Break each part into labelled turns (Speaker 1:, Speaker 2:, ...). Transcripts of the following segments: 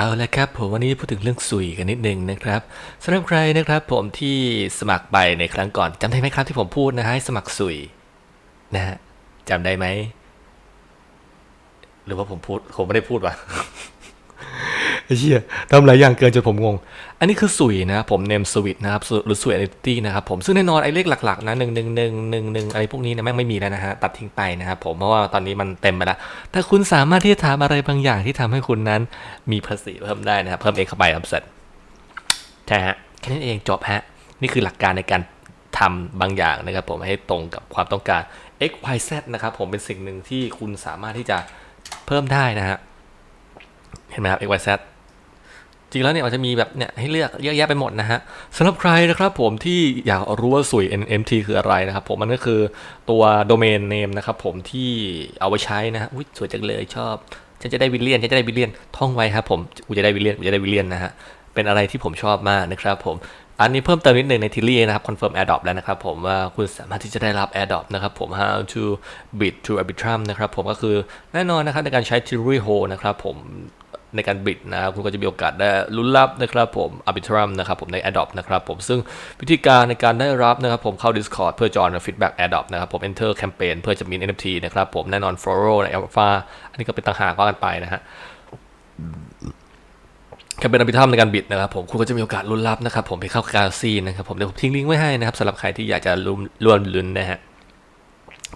Speaker 1: เอาละครับผมวันนี้พูดถึงเรื่องสุยกันนิดนึงนะครับสำหรับใครนะครับผมที่สมัครไปในครั้งก่อนจำได้ไหมครับที่ผมพูดนะฮะให้สมัครสุยนะฮะจำได้ไหม หรือว่าผมพูดผมไม่ได้พูดวะ เหี้ยทำหลายอย่างเกินจนผมงง อันนี้คือสุยนะผมเนมสวิตนะครับหรือสุย identity นะครับผมซึ่งแน่นอนไอ้เลขหลักๆนะหนึ่งหนึ่งหนึ่งหนึ่งหนึ่งอะไรพวกนี้เนะแม่งไม่มีแล้วนะฮะตัดทิ้งไปนะครับผมเพราะว่าตอนนี้มันเต็มไปแล้วแต่คุณสามารถที่จะถามอะไรบางอย่างที่ทำให้คุณนั้นมีภาษีเพิ่มได้นะครับเพิ่มเองเข้าไปครับเสร็จใช่ฮะแค่นั้นเองจบฮะนี่คือหลักการในการทำบางอย่างนะครับผมให้ตรงกับความต้องการ x y z นะครับผมเป็นสิ่งหนึ่งที่คุณสามารถที่จะเพิ่มได้นะฮะเห็นไหมครับ x y z จริงแล้วเนี่ยมันจะมีแบบเนี่ยให้เลือกเยอะแยะไปหมดนะฮะสำหรับใครนะครับผมที่อยากรู้ว่าสวย NMT คืออะไรนะครับผมมันก็คือตัวโดเมนเนมนะครับผมที่เอาไว้ใช้นะฮะอุ้ยสวยจังเลยชอบฉันจะได้วิลเลียนฉันจะได้วิลเลียนท่องไว้ครับผมกูจะได้วิลเลียนกูจะได้วิลเลียนนะฮะเป็นอะไรที่ผมชอบมากนะครับผมอันนี้เพิ่มเติมนิดหนึ่งในทิลลี่นะครับคอนเฟิร์ม AirDrop แล้วนะครับผมว่าคุณสามารถที่จะได้รับ AirDrop นะครับผม how to bid to arbitrum นะครับผมก็คือแน่นอนนะครับในการใช้ t i l l y hole นะครับผม ในการบิดนะครับคุณก็จะมีโอกาสได้ลุ้นรับนะครับผม Arbitrum นะครับผมใน Adopt นะครับผมซึ่งวิธีการในการได้รับนะครับผมเข้า Discord เพื่อจอย feedback Adopt นะครับผม Enter Campaign เพื่อจะมี NFT นะครับผมแน่นอน Follow ใน Alpha อันนี้ก็เป็นต่างหากว่ากันไปนะฮะแคมเปญอภิธรรมในการบิดนะครับผมคุณก็จะมีโอกาสลุ้นรับนะครับผมไปเข้ากาซีนะครับผมเดี๋ยวผมทิ้งลิงก์ไว้ให้นะครับสำหรับใครที่อยากจะร่วมลุ้นนะฮะ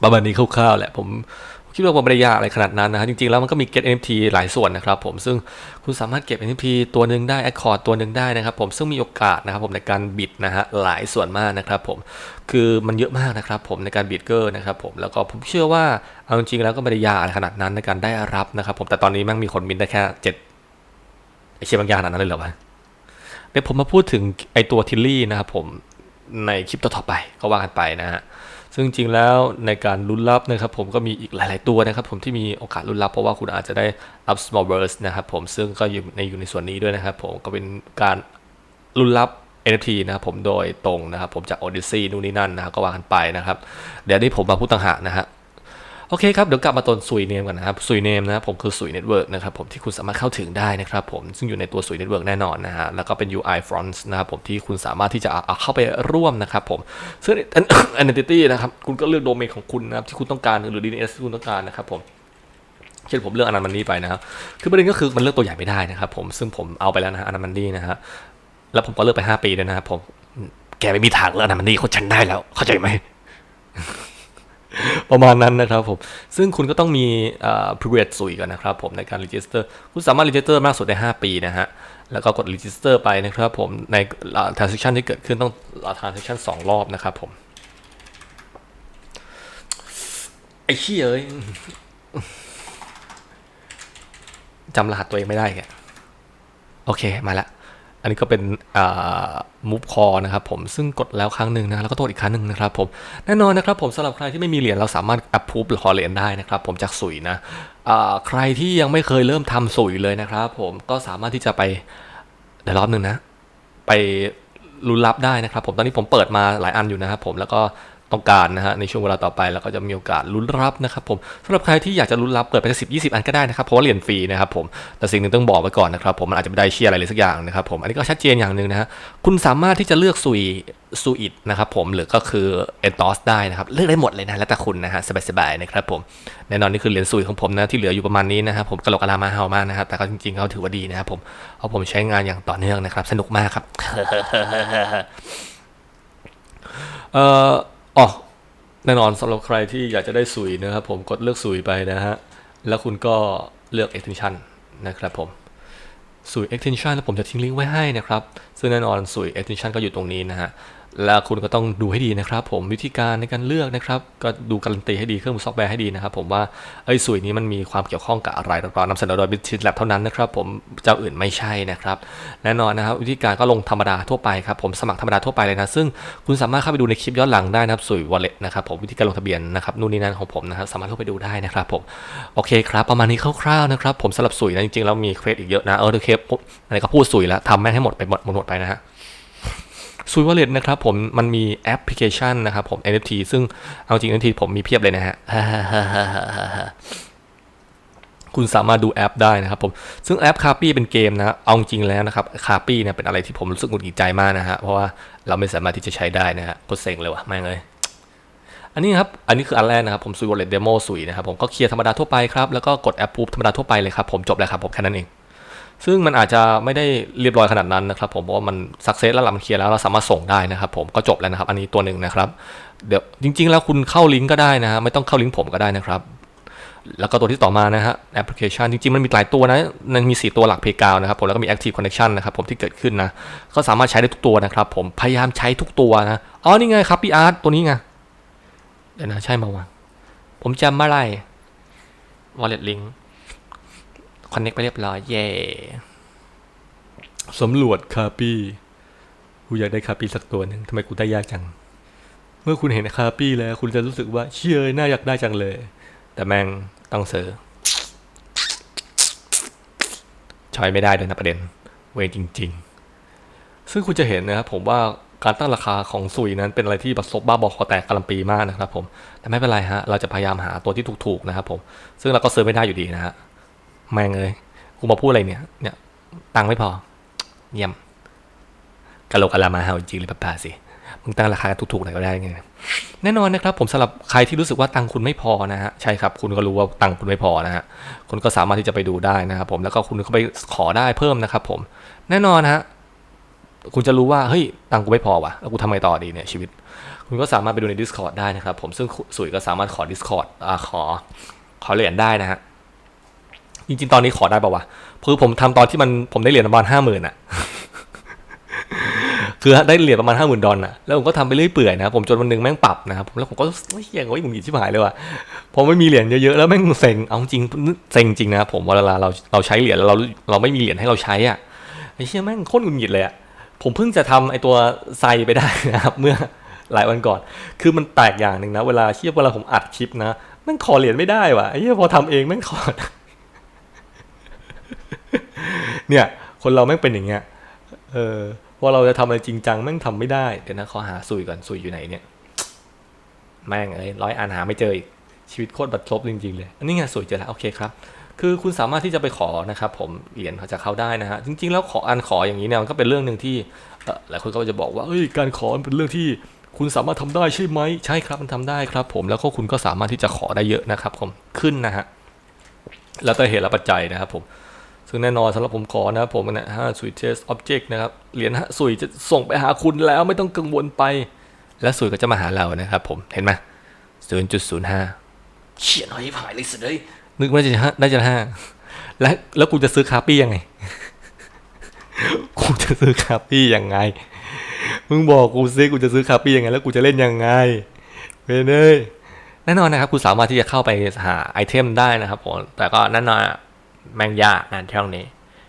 Speaker 1: ประมาณนี้คร่าวๆแหละผม คิดว่ามันไม่ได้ยากอะไรขนาดนั้นนะฮะจริงๆแล้วมันก็มี get NFT หลายส่วนนะครับผมซึ่งคุณสามารถเก็บ NFT ตัวหนึ่งได้ Accord ตัวหนึ่งได้นะครับผมซึ่งมีโอกาสนะครับผมในการบิดนะฮะหลายส่วนมากนะครับผมคือมันเยอะมากนะครับผมในการบิดเกอร์นะครับผมแล้วก็ผมเชื่อว่าเอาจริงๆแล้วก็ไม่ได้ยากอะไรขนาดนั้นในการได้รับนะครับผมแต่ตอนนี้มั่งมีคนบินได้แค่เจ็ดไอเชียบางอย่างขนาดนั้นเลยเหรอวะเดี๋ยวผมมาพูดถึงไอตัวทิลลี่นะครับผม ในคลิปต่อๆไปก็ว่ากันไปนะฮะซึ่งจริงแล้วในการลุ้นลับนะครับผมก็มีอีกหลาย ๆ ตัวนะครับผมที่มีโอกาสลุ้นลับ เพราะว่าคุณอาจจะได้ up small burst นะครับผมซึ่งก็อยู่ในอยู่ในส่วนนี้ด้วยนะครับผมก็เป็นการลุ้นลับ NFT นะครับผมโดยตรงนะครับผมจาก Odyssey นู่นนี่นั่นนะครับก็ว่ากันไปนะครับ เดี๋ยวนี้ผมมาพูดต่างหากนะฮะ โอเคครับ เดี๋ยวกลับมาตนสุยเนมกันนะครับสุยเนมนะครับผมคือสุยเน็ตเวิร์กนะครับผมที่คุณสามารถเข้าถึงได้นะครับผมซึ่งอยู่ในตัวสุยเน็ตเวิร์กแน่นอนนะฮะแล้วก็เป็น UI Fronts นะครับผมที่คุณสามารถที่จะเอาเข้าไปร่วมนะครับผมซึ่ง identity นะครับคุณก็เลือกโดเมนของคุณนะครับที่คุณต้องการหรือ DNS ที่คุณต้องการนะครับผมเช่นผมเลือกอนันมันนี่ไปนะครับ คือประเด็นก็คือมันเลือกตัวใหญ่ไม่ได้นะครับผม ซึ่งผมเอาไปแล้วนะฮะอนันมันนี่นะฮะ แล้วผมก็เลือกไป 5 ปีเลยนะครับผม แกไม่มีทางเลือกอนันมันนี่เขาฉันได้แล้ว เข้าใจไหม ประมาณนั้นนะครับผม ซึ่งคุณก็ต้องมีอ privilege สุยก่อนนะครับผมในการ register คุณสามารถ register มากสุดได้ 5 ปีนะฮะ แล้วก็กด register ไปนะครับผม ใน transaction ที่เกิดขึ้นต้อง transaction 2 รอบนะครับผม ไอ้เชี่ยเอ้ยจำรหัสตัวเองไม่ได้แกโอเค มาละ อันนี้ก็เป็นมูฟคอนะครับผมซึ่งกดแล้วครั้งหนึ่งนะแล้วก็โทษอีกครั้งหนึ่งนะครับผมแน่นอนนะครับผมสำหรับใครที่ไม่มีเหรียญเราสามารถอัพพูบหรือขอเหรียญได้นะครับผมจากสุยนะใครที่ยังไม่เคยเริ่มทำสุยเลยนะครับผมก็สามารถที่จะไปเดี๋ยวรอบหนึ่งนะ ไปลุ้นรับได้นะครับผมตอนนี้ผมเปิดมาหลายอันอยู่นะครับผมแล้วก็ ต้องการนะฮะในช่วงเวลาต่อไปแล้วก็จะมีโอกาสลุ้นรับนะครับผมสำหรับใครที่อยากจะลุ้นรับเปิดไปสิบยี่สิบอันก็ได้นะครับเพราะว่าเหรียญฟรีนะครับผมแต่สิ่งหนึ่งต้องบอกไว้ก่อนนะครับผมมันอาจจะไม่ได้เชียร์อะไรเลยสักอย่างนะครับผมอันนี้ก็ชัดเจนอย่างหนึ่งนะฮะคุณสามารถที่จะเลือกซุยซูอิดนะครับผมหรือก็คือเอนตอสได้นะครับเลือกได้หมดเลยนะแล้วแต่คุณนะฮะสบายๆนะครับผมแน่นอนนี่คือเหรียญซุยของผมนะที่เหลืออยู่ประมาณนี้นะครับผมกระโหลกกะลามาเฮามากนะครับแต่ก็จริงๆเขาถือว่าดีนะครับผมเพราะผมใช้งานอย่างต่อเนื่องนะครับสนุกมากครับเอ่อ อ๋อแน่นอนสำหรับใครที่อยากจะได้สุยนะครับผมกดเลือกสุยไปนะฮะ แล้วคุณก็เลือก extension นะครับผมสุย extension แล้วผมจะทิ้งลิงก์ไว้ให้นะครับ ซึ่งแน่นอนสุย extension ก็อยู่ตรงนี้นะฮะ แล้วคุณก็ต้องดูให้ดีนะครับ ผมวิธีการในการเลือกนะครับ ก็ดูการันตีให้ดีเครื่องมือซอฟต์แวร์ให้ดีนะครับ ผมว่าไอ้สุยนี้มันมีความเกี่ยวข้องกับอะไรเรานำเสนอโดย Business Lab เท่านั้นนะครับ ผมเจ้าอื่นไม่ใช่นะครับแน่นอนนะครับวิธีการก็ลงธรรมดาทั่วไปครับผมสมัครธรรมดาทั่วไปเลยนะซึ่งคุณสามารถเข้าไปดูในคลิปย้อนหลังได้นะครับสุย wallet นะครับผมวิธีการลงทะเบียนนะครับนู่นนี่นั่นของผมนะครับสามารถเข้าไปดูได้นะครับผมโอเคครับประมาณนี้คร่าวๆนะครับผมสำหรับสุยนะจริงๆแล้วมีเควสอีกเยอะนะเออโอเคอะไรก็พูดสุยแล้วทำแม่งให้หมดไปหมดหมดไปนะฮะ ซุยวอลเลตนะครับผมมันมีแอปพลิเคชันนะครับผม NFT ซึ่งเอาจริง NFT ผมมีเพียบเลยนะฮะคุณสามารถดูแอปได้นะครับผม ซึ่งแอปคาปี้เป็นเกมนะ เอาจริงแล้วนะครับคาปี้เนี่ยเป็นอะไรที่ผมรู้สึกหงุดหงิดใจมากนะฮะ เพราะว่าเราไม่สามารถที่จะใช้ได้นะฮะก็เซ็งเลยว่ะแม่งเลย อันนี้ครับ อันนี้คืออันแรกนะครับ ผมซุยวอลเล็ตเดโมสุยนะครับผมก็เคลียร์ธรรมดาทั่วไปครับ แล้วก็กดแอปพูบธรรมดาทั่วไปเลยครับผมจบแล้วครับผมแค่นั้นเอง ซึ่งมันอาจจะไม่ได้เรียบร้อยขนาดนั้นนะครับผมเพราะว่ามันสักเซสแล้วล่ะมันเคลียร์แล้วเราสามารถส่งได้นะครับผมก็จบแล้วนะครับ อันนี้ตัวหนึ่งนะครับเดี๋ยวจริง ๆ แล้วคุณเข้าลิงก์ก็ได้นะฮะไม่ต้องเข้าลิงก์ผมก็ได้นะครับ แล้วก็ตัวที่ต่อมานะฮะแอปพลิเคชันจริง ๆ มันมีหลายตัวนะมันมี 4 ตัวหลักเพกาวนะครับผมแล้วก็มี Active Connection นะครับผมที่เกิดขึ้นนะก็สามารถใช้ได้ทุกตัวนะครับผมพยายามใช้ทุกตัวนะอ๋อนี่ไงครับพี่อาร์ตตัวนี้ไงเดี๋ยวนะใช่มาวะผมจำเมื่อไหร่ Wallet Link Connect ไปเรียบร้อยเย่สำรวจคาปี้กูอยากได้คาปี้สักตัวหนึ่งทำไมกูได้ยากจัง เมื่อคุณเห็นคาปี้แล้ว คุณจะรู้สึกว่าเชื่อน่าอยากได้จังเลย แต่แม่งต้องเซอร์ชอยไม่ได้เลยนะประเด็น เวรจริง ๆ ซึ่งคุณจะเห็นนะครับผมว่าการตั้งราคาของซุยนั้นเป็นอะไรที่ประสบบ้าบอคอแตกการันปีมากนะครับผม แต่ไม่เป็นไรฮะ เราจะพยายามหาตัวที่ถูกๆนะครับผม ซึ่งเราก็เซิร์ไม่ได้อยู่ดีนะฮะ แม่งเลยกูมาพูดอะไรเนี่ย เนี่ยตังค์ไม่พอ เยี่ยมกะโหลกกะลามาเฮาจริงๆเลยป้าป่าสิมึงตั้งราคาถูกๆหน่อยก็ได้ไงแน่นอนนะครับ ผมสำหรับใครที่รู้สึกว่าตังค์คุณไม่พอนะฮะใช่ครับ คุณก็รู้ว่าตังค์คุณไม่พอนะฮะคุณก็สามารถที่จะไปดูได้นะครับผมแล้วก็คุณก็ไปขอได้เพิ่มนะครับ ผม แน่นอนฮะคุณจะรู้ว่าเฮ้ยตังค์กูไม่พอว่ะแล้วกูทำไงต่อดีเนี่ยชีวิต คุณก็สามารถไปดูใน Discord ได้นะครับ ผมซึ่งสุยก็สามารถขอ Discord อ่าขอขอเหรียญได้นะฮะ จริงๆตอนนี้ขอได้ป่าวะคือผมทำตอนที่มันผมได้เหรียญประมาณห้าหมื่นอะคือได้เหรียญประมาณห้าหมื่นดอลลาร์แล้วผมก็ทำไปเรื่อยเปื่อยนะผมจนวันหนึ่งแม่งปรับนะครับผมแล้วผมก็ไม่เฮียงว่ามึงหยิบชิบหายเลยว่ะพอไม่มีเหรียญเยอะๆแล้วแม่งเซ็งเอาจริงเซ็งจริงนะผมเวลาเราเราใช้เหรียญแล้วเราเราไม่มีเหรียญให้เราใช้อะไอ้เชี่ยแม่งโคตรหงุดหงิดเลยอะผมเพิ่งจะทำไอ้ตัวไซไปได้นะครับเมื่อหลายวันก่อน คือมันแปลกอย่างหนึ่งนะ เวลาเชี่ยเวลาผมอัดคลิปนะแม่งขอเหรียญไม่ได้ว่ะไอ้เหี้ยพอทำเองแม่งขอ เนี่ย คนเราแม่งเป็นอย่างเงี้ย เออพอเราจะทำอะไรจริงจังแม่งทำไม่ได้ เดี๋ยวนะขอหาสุยก่อนสุยอยู่ไหนเนี่ย แม่งเอ้ยร้อยอันหาไม่เจออีก ชีวิตโคตรบัดซบจริงๆเลยอันนี้ไงสุยเจอแล้วโอเคครับ คือคุณสามารถที่จะไปขอนะครับ ผมเหรียญจากเขาได้นะฮะ จริง ๆ แล้วขออันขออย่างนี้เนี่ยมันก็เป็นเรื่องหนึ่งที่หลายคนก็จะบอกว่าเอ้ยการขอเป็นเรื่องที่คุณสามารถทำได้ใช่ไหมใช่ครับมันทำได้ครับ ผมแล้วก็คุณก็สามารถที่จะขอได้เยอะนะครับผมขึ้นนะฮะแล้วแต่เหตุและปัจจัยนะครับผม ซึ่งแน่นอนสำหรับผมขอนะครับผมนะฮะสุยเทสออบเจกต์นะครับ เหรียญฮะสุยจะส่งไปหาคุณแล้วไม่ต้องกังวลไป และสุยก็จะมาหาเรานะครับผมเห็นไหมศูนย์จุดศูนย์ห้าเขียนหอยผายเลยสุดเลยนึกว่าจะห้าได้จะห้าและแล้วกูจะซื้อคาปี้ยังไงกูจะซื้อคาปี้ยังไง มึงบอกกูซิกูจะซื้อคาปี้ยังไง แล้วกูจะเล่นยังไงเว้ยเนยแน่นอนนะครับคุณสามารถที่จะเข้าไปหาไอเทมได้นะครับผมแต่ก็แน่นอนอะ แม่งยากงานช่องนี้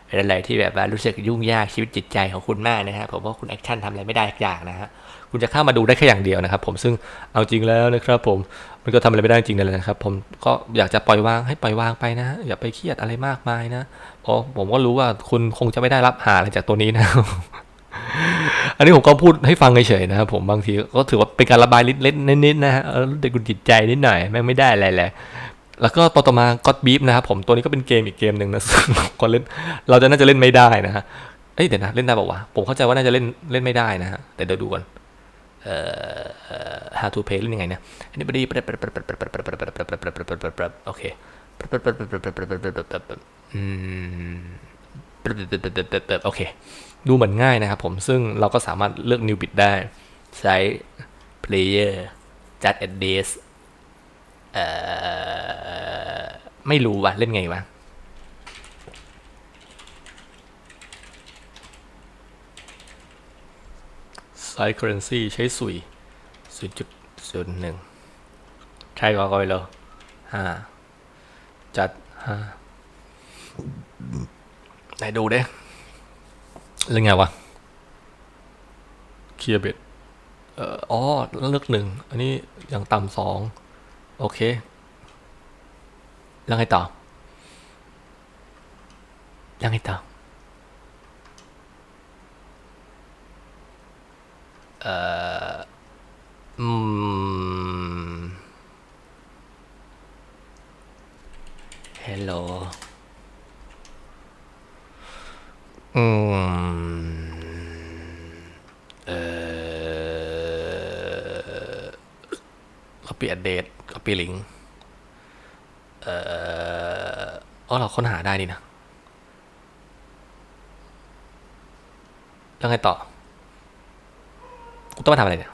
Speaker 1: เป็นอะไรที่แบบว่ารู้สึกยุ่งยากชีวิตจิตใจของคุณมากนะฮะผมว่าคุณแอคชั่นทำอะไรไม่ได้อย่างนะฮะคุณจะเข้ามาดูได้แค่อย่างเดียวนะครับ ผมซึ่งเอาจริงแล้วนะครับ ผมมันก็ทำอะไรไม่ได้จริงนั่นแหละนะครับ ผมก็อยากจะปล่อยวางให้ปล่อยวางไปนะฮะอย่าไปเครียดอะไรมากมายนะเพราะผมก็รู้ว่าคุณคงจะไม่ได้รับหาอะไรจากตัวนี้นะอันนี้ผมก็พูดให้ฟังเฉยๆนะครับผมบางทีก็ถือว่าเป็นการระบายเล่นๆนิดๆนะฮะเด็กกุจิตใจนิดหน่อยแม่งไม่ได้อะไรเลย แล้วก็ต่อมาก็บีฟนะครับผมตัวนี้ก็เป็นเกมอีกเกมหนึ่งนะซึ่งคนเล่นเราจะน่าจะเล่นไม่ได้นะฮะเอ้ยเดี๋ยวนะเล่นได้บอกว่าผมเข้าใจว่าน่าจะเล่นเล่นไม่ได้นะฮะแต่เดี๋ยวดูก่อนเอ่อ how to play เล่นยังไงเนี่ยอันนี้บดีโอเคอืมโอเค ดูเหมือนง่ายนะครับผมซึ่งเราก็สามารถเลือก new bit ได้ใช้ player จัด address เออไม่รู้ว่ะเล่นไงวะใช้ currency ใช้สุย0.01ใช่ก็ก็ไปเลยห้าจัดห้าไหนดูเด้เรื่องไงวะเคลียร์เบ็ดเอ่ออ๋อเลือกหนึ่ง อันนี้อย่างต่ำสอง โอเค แล้วไงต่อ แล้วไงต่อ เอ่อ อืม ฮัลโหล อืม copy address copy link เอ่ออ๋อเราค้นหาได้นี่นะ แล้วไงต่อ กูต้องมาทำอะไรเนี่ย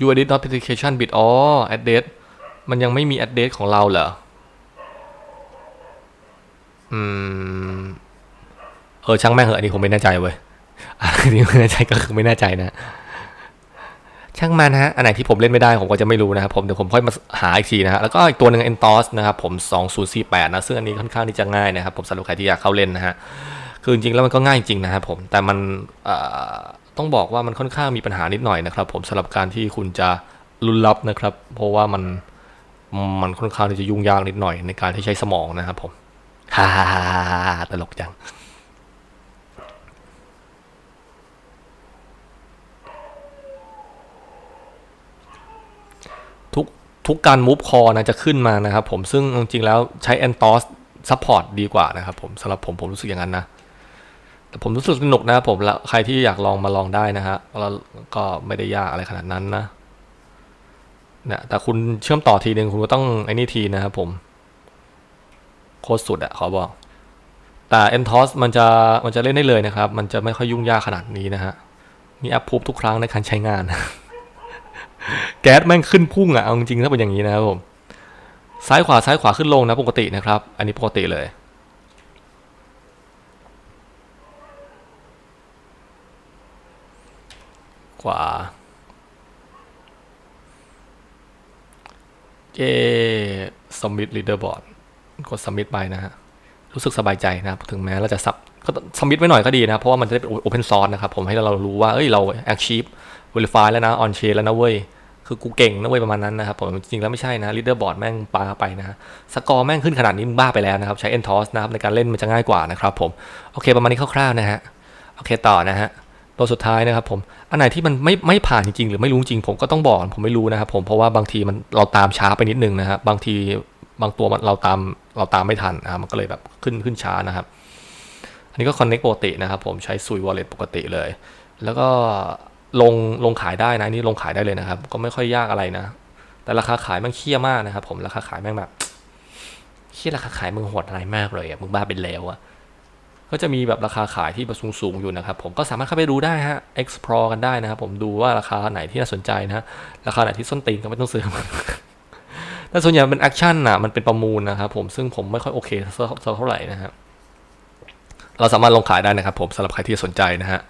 Speaker 1: you edit notification bit อ๋อ address มันยังไม่มี address ของเราเหรอ อืม เออช่างแม่งเหอะอันนี้ผมไม่แน่ใจเว้ยอันนี้ไม่แน่ใจก็คือไม่แน่ใจนะช่างมันฮะ อันไหนที่ผมเล่นไม่ได้ผมก็จะไม่รู้นะครับผมเดี๋ยวผมค่อยมาหาอีกทีนะฮะ แล้วก็อีกตัวหนึ่ง entos นะครับผม 2048 นะ ซึ่งอันนี้ค่อนข้างที่จะง่ายนะครับ ผมสำหรับใครที่อยากเข้าเล่นนะฮะ คือจริงๆแล้วมันก็ง่ายจริงนะครับผม แต่มันต้องบอกว่ามันค่อนข้างมีปัญหานิดหน่อยนะครับผมสำหรับการที่คุณจะลุ้นลับนะครับ เพราะว่ามันมันค่อนข้างที่จะยุ่งยากนิดหน่อยในการที่ใช้สมองนะครับผม ฮ่าฮ่าฮ่าตลกจัง ทุกทุกการมูฟคอนะจะขึ้นมานะครับผมซึ่งจริงๆแล้วใช้ Antos Support ดีกว่านะครับผมสำหรับผมผมรู้สึกอย่างนั้นนะแต่ผมรู้สึกสนุกนะครับผมแล้วใครที่อยากลองมาลองได้นะฮะแล้วก็ไม่ได้ยากอะไรขนาดนั้นนะเนี่ยแต่คุณเชื่อมต่อทีหนึ่งคุณก็ต้องไอ้นี่ทีนะครับผม คตรสุดอะขอบอก แต่ Entos มันจะมันจะเล่นได้เลยนะครับ มันจะไม่ค่อยยุ่งยากขนาดนี้นะฮะ มีแอปพูบทุกครั้งในการใช้งาน แก๊สแม่งขึ้นพุ่งอะเอาจริงๆถ้าเป็นอย่างนี้นะครับผม ซ้ายขวาซ้ายขวาขึ้นลงนะปกตินะครับ อันนี้ปกติเลยขวาเย่สมิธลีดเดอร์บอร์ด กดสมิธไปนะฮะ รู้สึกสบายใจนะครับ ถึงแม้เราจะซับก็สมิธไว้หน่อยก็ดีนะ เพราะว่ามันจะได้เป็นโอเพนซอร์สนะครับ ผมให้เรารู้ว่า เอ้ย เรา achieve verify แล้วนะ on chain แล้วนะเว้ย คือกูเก่งนะเว้ยประมาณนั้นนะครับ ผมจริงแล้วไม่ใช่นะ leaderboard แม่งปาไปนะ สกอร์แม่งขึ้นขนาดนี้มึงบ้าไปแล้วนะครับ ใช้ entos นะครับในการเล่นมันจะง่ายกว่านะครับผม โอเค ประมาณนี้คร่าวๆนะฮะ โอเคต่อนะฮะตัวสุดท้ายนะครับผม อันไหนที่มันไม่ไม่ผ่านจริงๆ หรือไม่รู้จริงผมก็ต้องบอกผมไม่รู้นะครับผม เพราะว่าบางทีมันเราตามช้าไปนิดนึงนะครับบางที บางตัวมันเราตามเราตามไม่ทันนะครับมันก็เลยแบบขึ้นขึ้นช้านะครับ อันนี้ก็ connect ปกตินะครับ ผมใช้ซุย wallet ปกติเลย แล้วก็ลงลงขายได้นะอันนี่ลงขายได้เลยนะครับ ก็ไม่ค่อยยากอะไรนะ แต่ราคาขายมันเคี้ยมากนะครับ ผมราคาขายแม่งแบบเคี้ยราคาขายมึงโหดอะไรมากเลยอะมึงบ้าเป็นแล้วอะก็จะมีแบบราคาขายที่สูงสูงอยู่นะครับ ผมก็สามารถเข้าไปดูได้ฮะ explore กันได้นะครับ ผมดูว่าราคาไหนที่น่าสนใจนะ ราคาไหนที่ส้นตีนก็ไม่ต้องซื้อ แต่ส่วนใหญ่เป็นแอคชั่นอะมันเป็นประมูลนะครับผมซึ่งผมไม่ค่อยโอเคสักเท่าไหร่นะครับเราสามารถลงขายได้นะครับผมสำหรับใครที่สนใจนะฮะ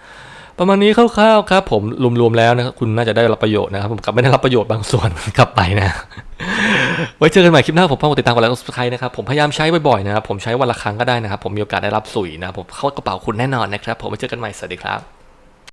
Speaker 1: ประมาณนี้คร่าวๆครับผมรวมๆแล้วนะครับคุณน่าจะได้รับประโยชน์นะครับผมกลับไม่ได้รับประโยชน์บางส่วนกลับไปนะ ไว้เจอกันใหม่คลิปหน้าผมฝากติดตามกดไลค์กด subscribe นะครับผมพยายามใช้บ่อยๆนะครับผมใช้วันละครั้งก็ได้นะครับผมมีโอกาสได้รับสุยนะผมเข้ากระเป๋าคุณแน่นอนนะครับผมไว้เจอกันใหม่สวัสดีครับ